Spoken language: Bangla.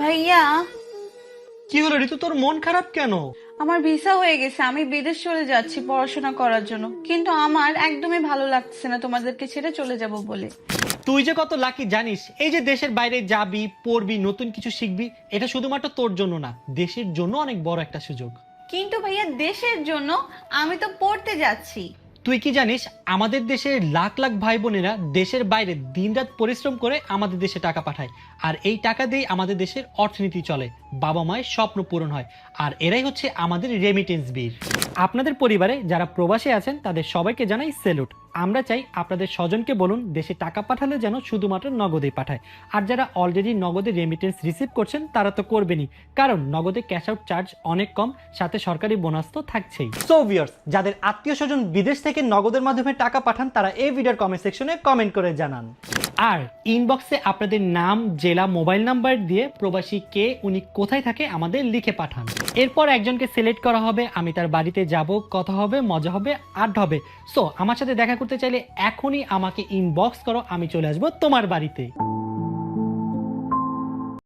ভাইয়া। কি হলো ঋতু তোর মন খারাপ কেন? আমার ভিসা হয়ে গেছে আমি বিদেশ চলে যাচ্ছি পড়াশোনা করার জন্য। কিন্তু আমার একদমই ভালো লাগছে না তোমাদেরকে ছেড়ে চলে যাব বলে। তুই যে কত লাকি জানিস এই যে দেশের বাইরে যাবি পড়বি নতুন কিছু শিখবি এটা শুধুমাত্র তোর জন্য না দেশের জন্য অনেক বড় একটা সুযোগ। কিন্তু ভাইয়া দেশের জন্য আমি তো পড়তে যাচ্ছি। তুই কি জানিস, আমাদের দেশের লাখ লাখ ভাই বোনেরা দেশের বাইরে দিনরাত পরিশ্রম করে আমাদের দেশে টাকা পাঠায়। আর এই টাকা দিয়ে আমাদের দেশের অর্থনীতি চলে। বাবা মায়ের স্বপ্ন পূরণ হয়। আর এরাই হচ্ছে আমাদের রেমিটেন্স বীর। আপনাদের পরিবারে যারা প্রবাসী আছেন, তাদের সবাইকে জানাই সেলুট আমরা চাই আপনাদের স্বজনকে বলুন, দেশে টাকা পাঠালে যেন শুধুমাত্র নগদে পাঠায়। আর যারা অলরেডি নগদে রেমিটেন্স রিসিভ করছেন, তারা তো করবেনই। কারণ নগদে ক্যাশ আউট চার্জ অনেক কম, সাথে সরকারি বোনাস তো থাকছেই। সো ভিউয়ার্স যাদের আত্মীয় স্বজন বিদেশ থেকে নগদের মাধ্যমে টাকা পাঠান, তারা এই ভিডিওর কমেন্ট সেকশনে কমেন্ট করে জানান। আর ইনবক্সে আপনাদের নাম, জেলা মোবাইল নাম্বার দিয়ে প্রবাসী কে, উনি কোথায় থাকে আমাদের লিখে পাঠান। এরপর একজনকে সিলেক্ট করা হবে, আমি তার বাড়িতে যাব, কথা হবে, মজা হবে, আড্ডা হবে। সো আমার সাথে দেখা করতে চাইলে এখনই আমাকে ইনবক্স করো, আমি চলে আসব তোমার বাড়িতে।